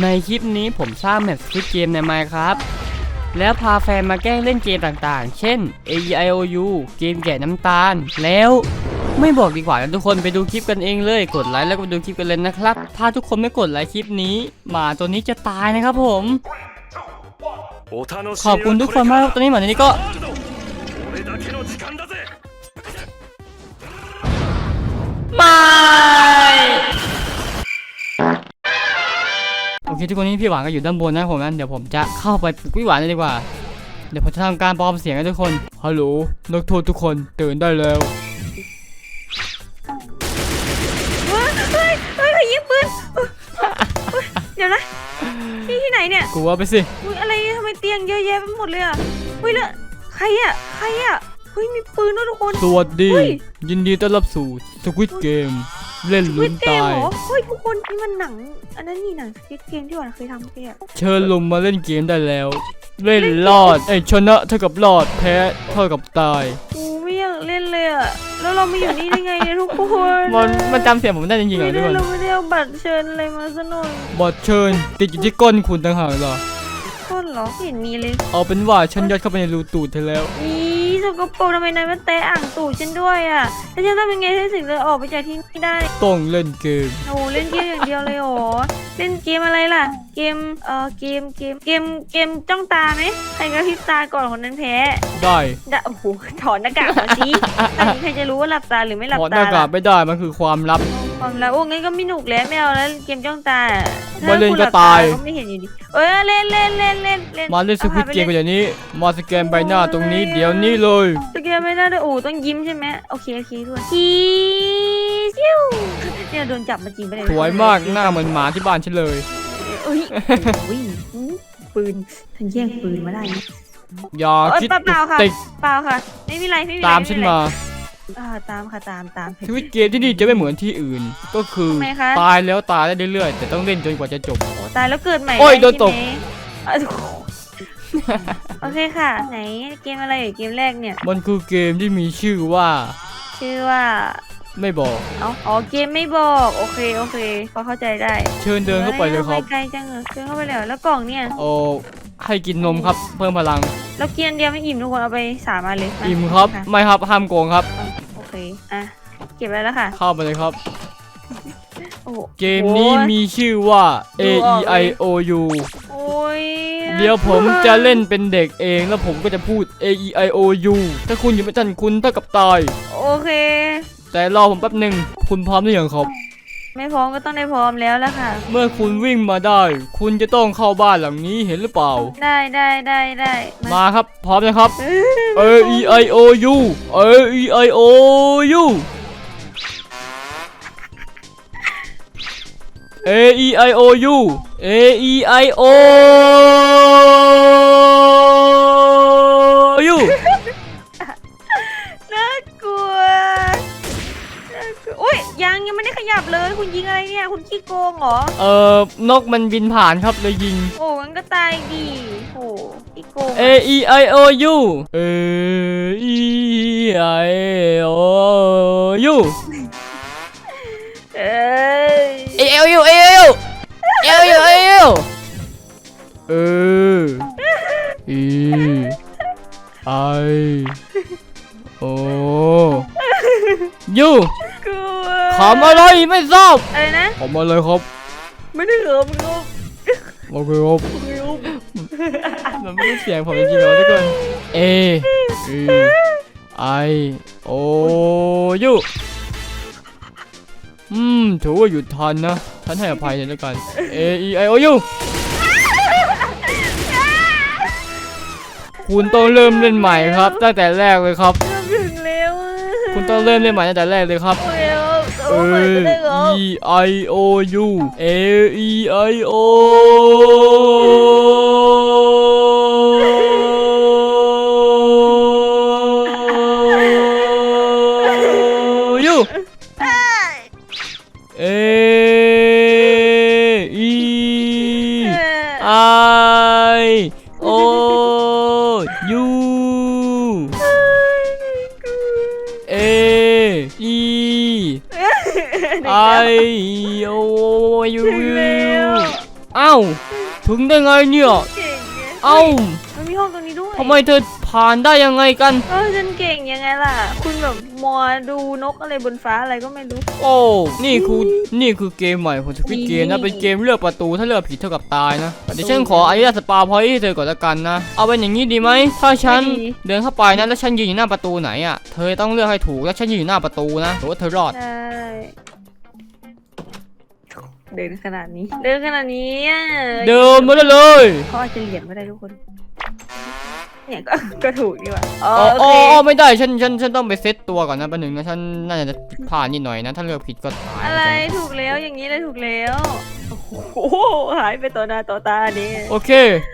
ในคลิปนี้ผมสร้างแมปคลิปเกมในไมครับแล้วพาแฟนมาแกล้งเล่นเกมต่างๆ เช่น A I O U เกมแก่น้ำตาล แล้วไม่บอกดีกว่านะทุกคนไปดูคลิปกันเองเลย กดไลค์แล้วไปดูคลิปกันเลยนะครับ ถ้าทุกคนไม่กดไลค์คลิปนี้หมาตัวนี้จะตายนะครับผม ขอบคุณทุกคนมากตอนนี้หมาตัวนี้ก็มา อเคทุกคนนี้พี่หวานก็อยู่ด้านบนนะผมนั้นเดี๋ยวผมจะเข้าไปปลุกพี่หวานเลยดีกว่า เดี๋ยวผมจะทำการปลอมเสียงให้ทุกคนฮัลโหลนักโทษทุกคนตื่นได้แล้วเฮ้ยเฮ้ยเฮ้ยยิงปืนเดี๋ยวนะที่ที่ไหนเนี่ยกูว่าไปสิอุ้ยอะไรทำไมเตียงเยอะแยะไปหมดเลยอะเฮ้ยแล้วใครอะใครอะเฮ้ยมีปืนด้วยทุกคนสวัสดียยินดีต้อนรับสู่สควิตเกม เล่นวิลุ้นดเกมตายเหรอเฮ้ยทุกคนนี่มันหนัง อันนั้นนี่หนังสกิทเกมที่หวานเคยทำเมื่อกี้อะเชิญลงมาเล่นเกมได้แล้ว เล่นรอดไอยชนะเท่ากับรอดแพ้เท่ากับตาย กูไม่อยากเล่นเลยอะแล้วเรามาอยู่นี่ได้ไงเนี่ยทุกคนมันมันจำเสียงผมได้จริงๆเหรอไม่ทุกคนได้เราไม่ได้เอาบัตรเชิญอะไรมาซะหน่อยบอดเชิญติดอยู่ที่ก้นคุณต่างหากเหรอ ก้นเหรอไม่เห็นมีเลย เอาเป็นว่าฉันยัดเข้าไปในรูตูดเธอแล้วอี สกปรกทำไมนายมาแตะอ่างตูดฉันด้วยอะแล้วฉันทำยังไงให้ถึงจะออกไปจากที่นี่ได้ต้องเล่นเกม โอ้เล่นเกมอย่างเดียวเลยโอ้เล่นเกมอะไรล่ะ เกมเอ่อเกมเกมเกมเกมจ้องตาไหมใครกระพริบตาก่อนคนนั้นแพ้ได้ดะโอ้โหถอนหน้ากากมาสิตอนนี้ใครจะรู้ว่าหลับตาหรือไม่หลับถอดหตาน้ากากล่ะไม่ได้มันคือความลับ ความลับโอ้งั้นก็ไม่หนุกแล้วไม่เอาแล้วเกมจ้องตามาเล่นถ้คุณก็หบตายก็ไม่เห็นอยู่ดีเอ้ยเล่นเล่นเล่นเล่นเล่นมาเล่นสควิตเกมกันอย่างนี้ มาสแกนใบหน้าตรงนี้เดี๋ยวนี้เลย สแกนไม่ได้ด้วยโอ้ต้องยิ้มใช่ไหมโอเคโอเคด้วยชีซิวเนี่ยโดนจับมาจริงไปเลยสวยมากหน้าเหมือนหมาที่บ้านฉันเลย เอ้ยโอ้ยปืนฉันแย่งปืนมาได้นะอย่าเอ้ยคิดเปล่าๆค่ะ ติดเปล่าค่ะ ไม่มีไรไม่มีไรตามฉันมา อ่าตามค่ะตามตามสควิตเกมที่นี่จะไม่เหมือนที่อื่น ก็คือทำไมคะ ตายแล้วตายได้เรื่อยๆ แต่ต้องเล่นจนกว่าจะจบโอ้ตายแล้วเกิดใหม่โอ้ยไโดนตกใช่ไหมอะโอ้โหโอเคค่ะ ไหนเกมอะไรเอ่ยเกมแรกเนี่ย มันคือเกมที่มีชื่อว่าชื่อว่าไม่บอก เอ้าอ๋อเกมไม่บอกโอเคโอเคพอเข้าใจได้เชิญเดินเข้าไปเลยครับ ทำมไกลจังอะเดินเข้าไปเลยเหรอแล้วกล่องเนี่ย โอ้ให้กินนมครับ เพิ่มพลังเรากินอันเดียวไม่อิ่มทุกคนเอาไปสามอันเลยาอิ่มครับะไม่ครับห้ามโกงครับอะโอ เคอะเก็บไว้แล้วค่ะ เข้าไปเลยครับ โอ้โหเกมนี้มีชื่อว่า A ดูอ E อกเลย I O U โอ้ยเดี๋ยวผมจะเล่นเป็นเด็กเองแล้วผมก็จะพูด A E I O U ถ้าคุณอยู่ไม่ทันคุณเท่ากับตาย โอเค แต่รอผมแป๊บหนึ่งคุณพร้อมหรือยังครับ ไม่พร้อมก็ต้องได้พร้อมแล้วละค่ะ เมื่อคุณวิ่งมาได้ คุณจะต้องเข้าบ้านหลังนี้เห็นหรือเปล่า ได้ได้ได้ได้มามาครับพร้อมนะครับ เอ A E I O U A E I O U A E I O U A E I O U ยังไม่ได้ขยับเลยคุณยิงอะไรเนี่ยคุณขี้โกงเหรอ เอ่อนกมันบินผ่านครับเลยยิง โอ้งั้นก็ตายดีโอ้ขี้โกง A E I O U A E I O U เอ้ย A L U A L U L U A L เออ E I O U กลัวขำอะไรไม่ทราบอะไรนะขำอะไรครับไม่ได้เหรอไม่รู้โอเคครับมันไม่ได้เสียงผมจริงๆเหรอทุกคน A E I O U อืมถือว่าหยุดทันนะฉันให้อภัยเลยแล้วกัน A E I O U คุณต้องเริ่มเล่นใหม่ครับ ตั้งแต่แรกเลยครับเริ่มถึงแล้วอะคุณต้องเริ่มเล่นใหม่ตั้งแต่แรกเลยครับ โอ้ยเอาเอเอาใหม่ก็ได้เหรอ E I O U A E I O เนี่ย เก่งไงเอ้ามันมีห้องตรงนี้ด้วยทำไมเธอผ่านได้ยังไงกัน เออฉันเก่งยังไงล่ะ คุณแบบมัวดูนกอะไรบนฟ้าอะไรก็ไม่รู้ โอ้ นี่คือนี่คือเกมใหม่ของสควิตเกมนะ เป็นเกมเลือกประตูถ้าเลือกผิดเท่ากับตายนะเดี๋ยวฉันขออนุญาตสปาพอยต์ให้เธอก่อนละกันนะ เอาเป็นอย่างนี้ดีไหม ถ้าฉันไม่ดี เดินเข้าไปนะแล้วฉันยืนอยู่หน้าประตูไหนอะ เธอต้องเลือกให้ถูกแล้วฉันยืนอยู่หน้าประตูนะถือว่าเธอรอด ใช่ เดินขนาดนี้ เดินขนาดนี้อะเดินมาได้เลยเขาอาจจะเหลี่ยมก็ได้ทุกคน เนี่ยก็ก็ถูกดีว่ะอ๋ออ๋อโออ๋อเคอ๋อไม่ได้ฉันฉันฉันต้องไปเซตตัวก่อนนะประหนึ่งนะฉันน่าจะผิดพลาดนิดหน่อยนะ ถ้าเลือกผิดก็ตายอะไรถูกแล้วอย่างนี้เลยถูกแล้วโอ้โหหายไปต่อหน้าต่อตาเนี่ยโอเค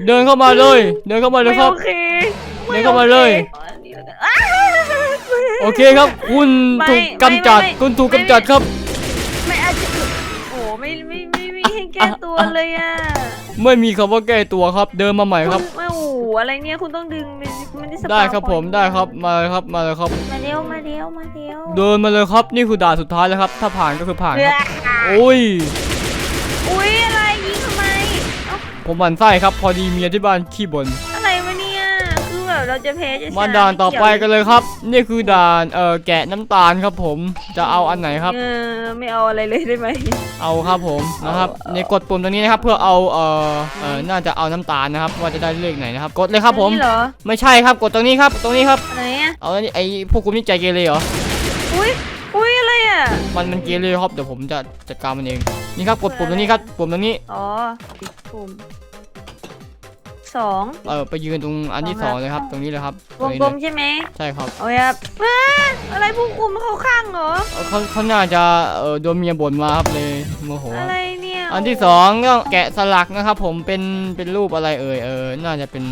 เดินเข้ามาเลย เดินเข้ามาเลยไม่ครับ โอเคเดินเข้ามาเลยอ๋ออันนี้แล้วกันอ้าวโอเคครับ คุณไม่ถูกกำจัด ไม่ไม่คุณถูกไม่กำจัดครับ ไม่ไม่ไม่ไม่ให้แก้ตัวเลยอะไม่มีคำว่าแก้ตัวครับ เดินมาใหม่ครับณไม่โอ้โหอะไรเนี่ยคุณต้องดึงมันมันได้สปาได้ครับพผอยมต์ได้ครับมาเลยครับมาเลยครับ มาเร็วมาเร็วมาเร็วเดินมาเลยครับนี่คือด่านสุดท้ายแล้วครับ ถ้าผ่านก็คือผ่านเรือครับโอ้ยอุ้ยอะไรยิงทำไมเอ้าผมหมั่นไส้ครับ พอดีเมียที่บ้านขี้บ่น เราจะแพ้จะชนะมาด่านต่อไปกันเลยครับ นี่คือด่านเอ่อแกะน้ำตาลครับผมจะเอาอันไหนครับ เออไม่เอาอะไรเลยได้ไหม เอาครับผมนะครับเอา ในกดปุ่มตรงนี้นะครับเพื่อเอาเอ่อเอ่อน่าจะเอาน้ำตาลนะครับ ว่าจะได้เลขไหนนะครับ กดเลยครับผม อันนี่เหรอไม่ใช่ครับกดตรงนี้ครับตรงนี้ครับอะไรอะเอาอันนี้ไอ้พวกคุณนี่ใจเกเรเหรออุ้ยอุ้ยอะไรอะ มันมันเกเรครับเดี๋ยวผมจะจัดการมันเองนี่ครับกดปุ่มตรงนี้ครับปุ่มตรงนี้ อ๋อปิดปุ่ม สอง เออไปยืนตรงอันที่สสอองงครับเลยครับ ตรงนี้เลยครับตวรงงนี้กลเลมยใช่ไหมใช่ครับโอ้ยครับอ้าอะไรผู้คุมเขาข้างเหรอ เอ่อเขาเขาน่าจะเออโดนเมียบ่นมาครับเลยโมโห อะไรเนี่ย อันที่สองก็แกะสลักนะครับ ผมเป็นเป็นรูปอะไรเอ่ยเออน่าจะเป็น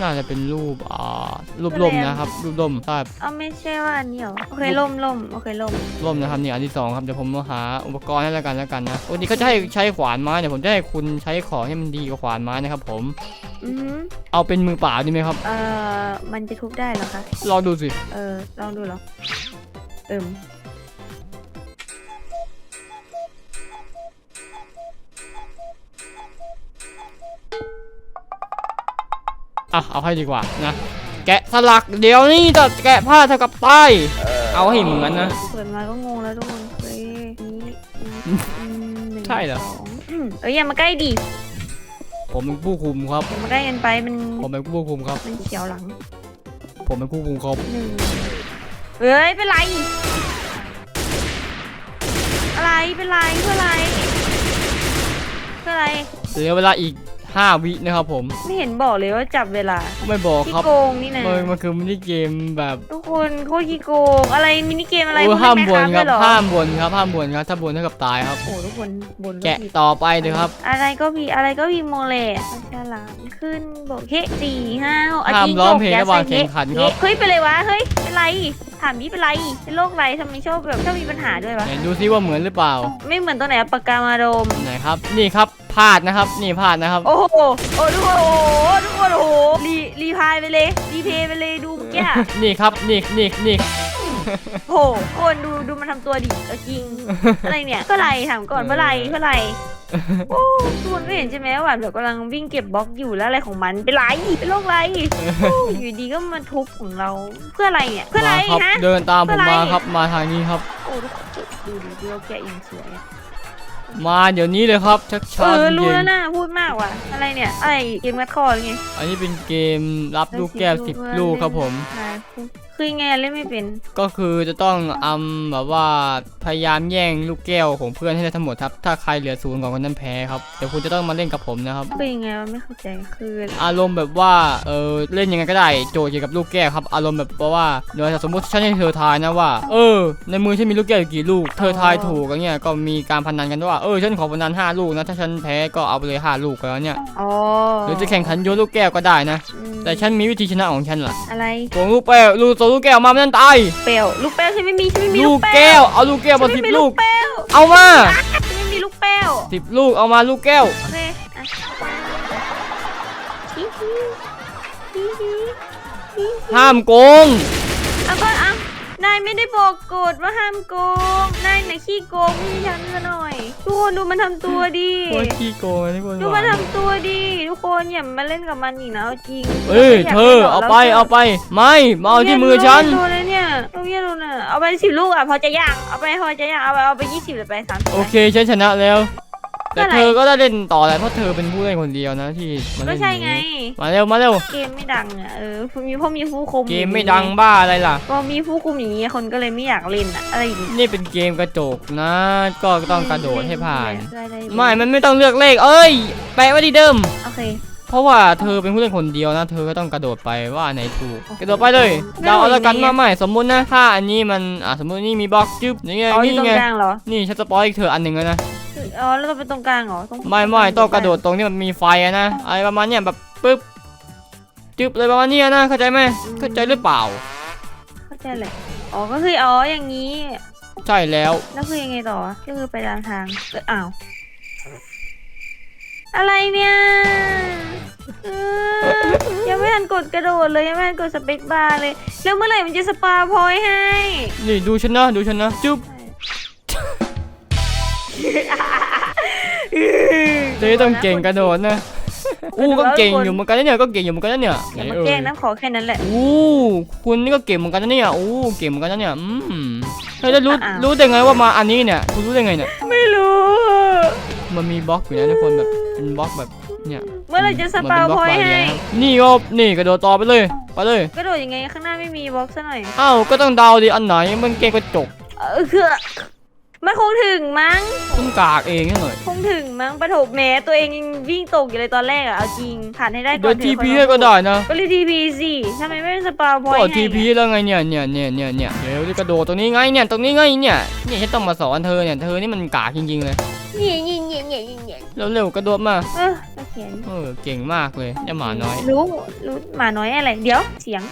น่าจะเป็นรูปอ่ารูปล่มนะครับรูปล่มใช่เอาไม่ใช่ว่าอันนี้เหรอโอเคล่มล่มโอเคล่มล่มนะครับนี่อันที่สองครับเดี๋ยวผมมาหาอุปกรณ์ให้แล้วกันแล้วกันนะวันนี้เขาจะให้ใช้ขวานไม้เดี๋ยวผมจะให้คุณใช้ของให้มันดีกว่าขวานไม้นะครับ ผมอือหือเอาเป็นมือเปล่าดีไหมครับ เอ่อมันจะทุบได้เหรอคะลองดูสิ เออลองดูเหรอเอิม อะเอาให้ดีกว่านะแกะสลักเดี๋ยวนี้จะแกะผ้าเท่ากับตายเอาให้เหมือนนะเปิดมาก็งงแล้วทุกคนเฮ้ยนี่อืมอืมนึ่งใช่เหรอ สงอืมเอ้ยอย่ามาใกล้ดิผมเป็นผู้คุมครับ อย่ามาใกล้กันไปมันผมเป็นผู้คุมครับ มันเขียวหลังผมเป็นผู้คุมครับหนึ่งเฮ้ยเป็นไร อะไรเป็นไรเพื่ออะไรเพื่ออะไร เหลือเวลาอีก 5 วินะครับผม ไม่เห็นบอกเลยว่าจับเวลาไม่บอกขี้ครับโกงนี่นะมันมันคือมินิเกมแบบทุกคนโคตรขี้โกงอะไรมินิเกมอะไรโอ้คุณห้ามเล่นบ่นไหครับด้วยเหรอห้ามบ่นครับห้ามบ่นครับถ้าบ่นเท่ากับตายครับ โอ้ทุกคนบนแกะต่อไปเลยครับ อะไรก็พีอะไรก็พีโมเลมันฉลามขึ้นบอกเฮ้สี่ห้าหกะห้ามจิ้ร้องจกเพลงยัดระหว่างใส่แข่งขันครับเฮ้ยเป็นไรวะเฮ้ยเป็นไรถามนี้เป็นไรเป็นโรคไรทำไมชอบแบบชอบมีปัญหาด้วยวะไหนดูซิว่าเหมือนหรือเปล่า ไม่เหมือนตัวไหนอะปากกามาดมไหนครับ นี่ครับ พลาดนะครับ นี่พลาดนะครับ โอ้โหโอ้ทุกคนโอ้โหทุกคนโอ้โหรีรีพายไปเลยรีเพย์ไปเลยดูเมื่อกี้อะนี่ครับ นี่นี่นี่ โอ้โหคนดูดูมันทำตัวดิเออจริง อะไรเนี่ยเพื่ออะไรถามก่อนเพื่ออะไรเพื่ออะไรโอ้ทุกคนไม่เห็นใช่ไหมว่าหวานแบบกำลังวิ่งเก็บบล็อกอยู่แล้วอะไรของมันเป็นไรเป็นโรคไรโอ้อยู่ดีก็มาทุบของเราเพื่ออะไรเนี่ยเพื่ออะไรมาครับฮะ เดินตามผเพื่มออะไรมาครับมาทางนี้ครับ โอ้ทุกคนดูดิดูเราแกะยังสวยอะ มาเดี๋ยวนี้เลยครับชักเอช้าอรู้เย็แล้วนนะพูดมากว่ะ อะไรเนี่ยอะไรเกมมัดคอหรือไงอันนี้เป็นเกมรับลูกแก้วสิบลูกครับผมใช่คื อยังไงเล่นไม่เป็น ก็คือจะต้องอำแบบว่าพยายามแย่งลูกแก้วของเพื่อนให้ได้ทั้งหมดครับ ถ้าใครเหลือศูนย์ก่อนคนนั้นแพ้ครับเดี๋ยวคุณจะต้องมาเล่นกับผมนะครับคือยังไงวะไม่เข้าใจคืออารมณ์แบบว่าเออเล่นยังไงก็ได้โจทย์เกี่ยวกับลูกแก้วครับ อารมณ์แบบว่าเดี๋ยวสมมติฉันให้เธอทายนะว่า เออ ในมือฉันมีลูกแก้วอยู่กี่ลูก เธอทายถูกอย่างเงี้ยก็มีการพนันกันว่าเออฉันขอพนันห้าลูกนะถ้าฉันแพ้ก็เอาไปเลยห้าลูกแล้วเนี่ยอ๋อหรือจะแข่งขันโยนลูกแก้วก็ได้นะ อืมแต่ฉันมีวิธีชนะของฉันล่ะอะไรโกงลูกแก้วลูกโซลูกแก้วมาไม่นั่นตายเปลวลูกแป้วฉันไม่มีฉันไม่มีลูกป้วแก้วเอาลูกแก้วมาฉันสิบไม่มีลูกแป้วเอามาฉันไม่มีลูกแป้วสิบลูกเอามาลูกแก้ว โอเคอะฮิฮิฮิฮิฮิห้ามโกงเอาก็เอา นายไม่ได้บอกกฎว่าห้ามโกง นายน่ะขี้โกงไม่ใช่ฉันซะหน่อย ทุกคนดูมันทำตัวดี โคตรขี้โกงเลยทุกคนดูมันทำตัวดี ทุกคนอย่ามาเล่นกับมันอีกนะเอาจริงเอ้ยราเธม่อยกเอาไปล่นเอาไป ไม่มาเอาที่มือฉันเรียดูเลยเนี่ยต้องเรียนดูน่ะเอาไปสิบลูกอะพอจะย่างเอาไปพอจะย่างเอาไปเอาไปยี่สิบหรือไปสามสิบโอเคฉันชนะแล้ว แต่เมื่อไหร่เธอก็ได้เล่นต่อแหละเพราะเธอเป็นผู้เล่นคนเดียวนะที่มาก็เล่นใช่ไง มาเร็วมาเร็วเกมไม่ดังอะเออมีเพราะมีผู้คุมเกมไม่ดังบ้าอะไรล่ะพอมีผู้คุมอย่างนี้คนก็เลยไม่อยากเล่นอะอะไรอย่างงี้นี่เป็นเกมกระจกนะ ก็ต้องกระโดดให้ผ่านได้ได้ได้ไม่ มันไม่ต้องเลือกเลข เอ้ย แปะไว้ที่เดิม โอเคเพราะว่าเธอเป็นผู้เล่นคนเดียวนะ เธอก็ต้องกระโดดไปว่าอันไหนถูกโอเคกระโดดไปเลยไม่เดาเอาแล้วกันรู้ยังไงมาใหม่สมมุตินะถ้าอันนี้มันอะสมมุตินี่มีบล็อกจึ๊บนี่ไงอ๋ออยู่นี่ตรงไงกลางเหรอนี่ฉันสปอยอีกเธออันหนึ่งแล้วนะ อ๋อแล้วต้องเป็นตรงกลางเหรอตรงไม่ไม่ต้องกระโดดตรงที่มันมีไฟอะนะอะไรประมาณเนี้ยแบบปึ๊บจึ๊บเลยประมาณเนี้ยนะเข้าใจไหมเข้าใจหรือเปล่า เข้าใจแหละอ๋อก็คืออ๋ออย่างนี้ใช่แล้วแล้วคือยังไงต่อก็คือไปตามทางเอออ้าวอะไรเนี่ยเออยังไม่ทันกดกระโดดเลยยังไม่ทันกดสเปคบาร์เลยแล้วเมื่อไหร่มันจะสปาพอยต์ให้นี่ดูฉันนะดูฉันนะจึ๊บ เจ๊ต้องเก่งกระโดดนะ อู้ก็เก่งอยู่เหมือนกันนะเนี่ยก็เก่งอยู่เหมือนกันนะเนี่ยอย่ามาแกล้งนะขอแค่นั้นแหละ อู้คุณนี่ก็เก่งเหมือนกันนะเนี่ยอู้เก่งเหมือนกันนะเนี่ยอืมเฮ้ยแล้วรู้อ้าวรู้ได้ไงว่ามาอันนี้เนี่ยคุณรู้ได้ไงเนี่ย ไม่รู้ มันมีบล็อกอยู่นะทุกคนแบบเป็นบล็อกแบบเนี่ยเมื่อไหร่จะสปามันเป็นบล็พอกอยต์บาเรีให้ยนะครับนี่ก็นี่กระโดดต่อไปเลยไปเลยกระโดดยังไงข้างหน้าไม่มีบล็อกซะหน่อยอ้าวก็ต้องเดาดิอันไหนมันเกมกระจกเออคือ มันคงถึงมั้งคุณกากเองนี่หน่อยคงถึงมั้งปฐมแม้ตัวเองยังวิ่งตกอยู่เลยตอนแรกอะเอาจริงผ่านให้ได้ก่เดี๋อยวนเถทีอะพีค่ให้อยมาก็ได้นะก็เลยทีพีสิทำไมไม่เป็นสปาพอยก็ต์ทีให้พีแล้วไงเนี่ยเนี่ยเนี่ยเนี่ยเนี่ยเดี๋ยวจะกระโดดตรงนี้ไงเนี่ยตรงนี้ไงเนี่ยเนี่ยฉันต้องมาสอนเธอเนี่ยเธอนี่มันกากจริงๆเลยเนี่ยเนี่ยเนี่ยเนี่ยเนี่ยเร็วๆกระโดดมาเออก็เขียนเออเก่งมากเลยเนี่ยหมาน้อย รู้รู้หมาน้อยอะไร เดี๋ยวเสียง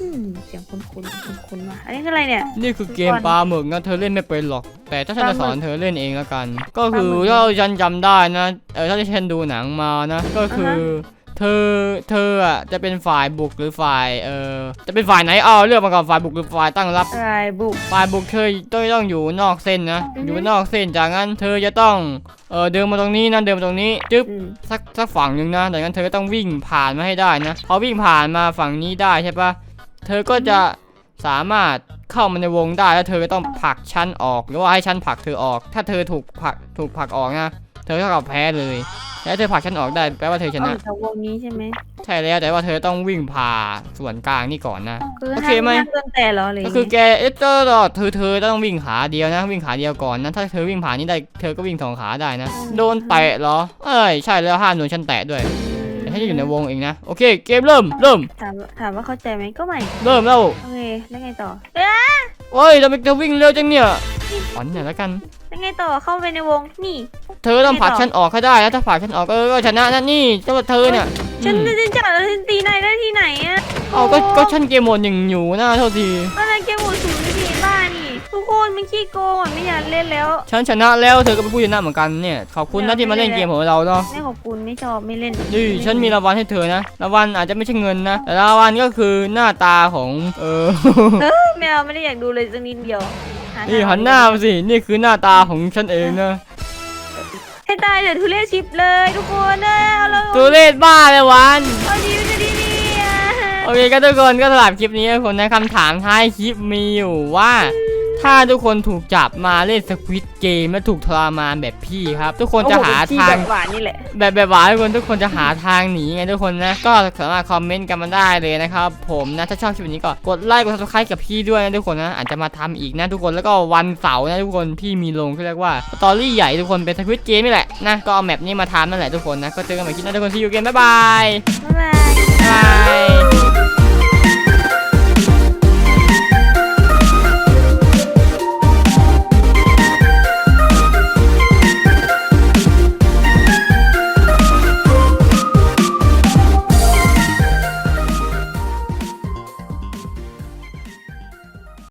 อืมเสียงคุ้นคุ้นคุ้นคุ้นๆว่ะอันนี้คืออะไรเนี่ย นี่คือเกมปลาหมึกนะเธอเล่นไม่เป็นหรอก แต่ถ้าฉันจะสอนเธอเล่นเองแล้วกัน ก็คือปลาหมึก ถ้าฉันจำได้นะเออถ้าที่ฉันดูหนังมานะ ก็คืออเธอเธออะจะเป็นฝ่ายบุกหรือฝ่ายเออจะเป็นฝ่ายไหนเอาเลือกมาก่อนฝ่ายบุกหรือฝ่ายตั้งรับ อะไรบุก ฝ่ายบุกเธอต้องต้องอยู่นอกเส้นนะอือฮึ อยู่นอกเส้นจากนั้นเธอจะต้องเออเดินมาตรงนี้นะเดินมาตรงนี้จึ๊บ อืม สักสักฝั่งหนึ่งนะจากนั้นเธอก็ต้องวิ่งผ่านมาให้ได้นะ พอวิ่งผ่านมาฝั่งนี้ได้ใช่ปะ เธอก็จะสามารถเข้ามาในวงได้แล้วเธอก็ต้องผลักฉันออก หรือว่าให้ฉันผลักเธอออก ถ้าเธอถูกผลักถูกผลักออกนะเธอเท่ากับแพ้เลย แล้วเธอผลักฉันออกได้แปลว่าเธอชเอานะจากวงนี้ใช่ไหมใช่แล้วแต่ว่าเธอต้องวิ่งผ่าส่วนกลางนี่ก่อนนะคือโอห้าเคมไหมห้ามโดนแต่เหรอหรือก็คือแกเอ๊ะเจ้าเธอเธอต้องวิ่งขาเดียวนะ วิ่งขาเดียวก่อนนะถ้าเธอวิ่งผ่านนี้ได้เธอก็วิ่งสองขาได้นะ โดนแตะเหรอ เอ้ยใช่แล้วห้ามโดนฉันแตะด้วย แต่ฉันจะอยู่ในวงเองนะ โอเค เกมเริ่ม เริ่ม ถามถามว่าเข้าใจไหมก็ไม่ เริ่มแล้ว โอเค แล้วไงต่อเอ๊ะเฮ้ยทำไมเธอวิ่งเร็วจังเนี่ยขอนเนี่ยแล้วกัน แล้วไงต่อ เข้าไปในวง นี่ เธอต้องผลักฉันออกให้ได้นะถ้าผลักฉันออกก็ก็ชนะนะนี่เจ้าเธอเนี่ย ฉันอืมจะจับแล้วฉันตีนายได้ที่ไหนอะเอาก็ก็ฉันเกมโหมดหนึ่งอยู่นะโทษทีอะไรเกมหมดศูนย์ทีบ้านี่ ทุกคนมันขี้โกงอะไม่อยากเล่นแล้ว ฉันชนะแล้วเธอก็เป็นผู้ชนะเหมือนกันเนี่ยขอบคุณนะที่มาเล่นเกมของเราเนาะไม่ขอบคุณไม่ชอบไม่เล่นนี่ฉันมีรางวัลให้เธอนะรางวัลอาจจะไม่ใช่เงินนะแต่รางวัลก็คือหน้าตาของเออไม่เอาไม่ได้อยากดูเลยสักนิดเดียวนี่หันหน้ามาสินี่คือหน้าตาของฉันเองนะให้ตายเดี๋ยวทุเรศชิปเลยทุกคนนะเอาแล้วตัวเลขบ้าเลยวันเอาดีไม่ดีนี่อะโอเคก็ทุกคนก็สำหรับคลิปนี้ทุกคนนะคำถามท้ายคลิปมีอยู่ว่า ถ้าทุกคนถูกจับมาเล่นสควิตเกมและถูกทรมานแบบพี่ครับ ทุกคนจะหาโอ้โเป็นทางแบบหวานนี่แหละแบบแบบหวานทุกคนทุกคนจะหาทางหนีไงทุกคนนะก็สามารถคอมเมนต์กันมาได้เลยนะครับผมนะถ้าชอบคลิปนี้ก็กดไลค์กด subscribe กับพี่ด้วยนะทุกคนนะอาจจะมาทำอีกนะทุกคนแล้วก็วันเสาร์นะทุกคนพี่มีลงที่เรียกว่าสตอรี่ใหญ่ทุกคนเป็นสควิตเกมนี่แหละนะก็เอาแมปนี้มาทำนั่นแหละทุกคนนะก็เจอกันใหม่คลิปหน้าทุกคนที่อยู่เกมบ๊ายบายบ๊ายบาย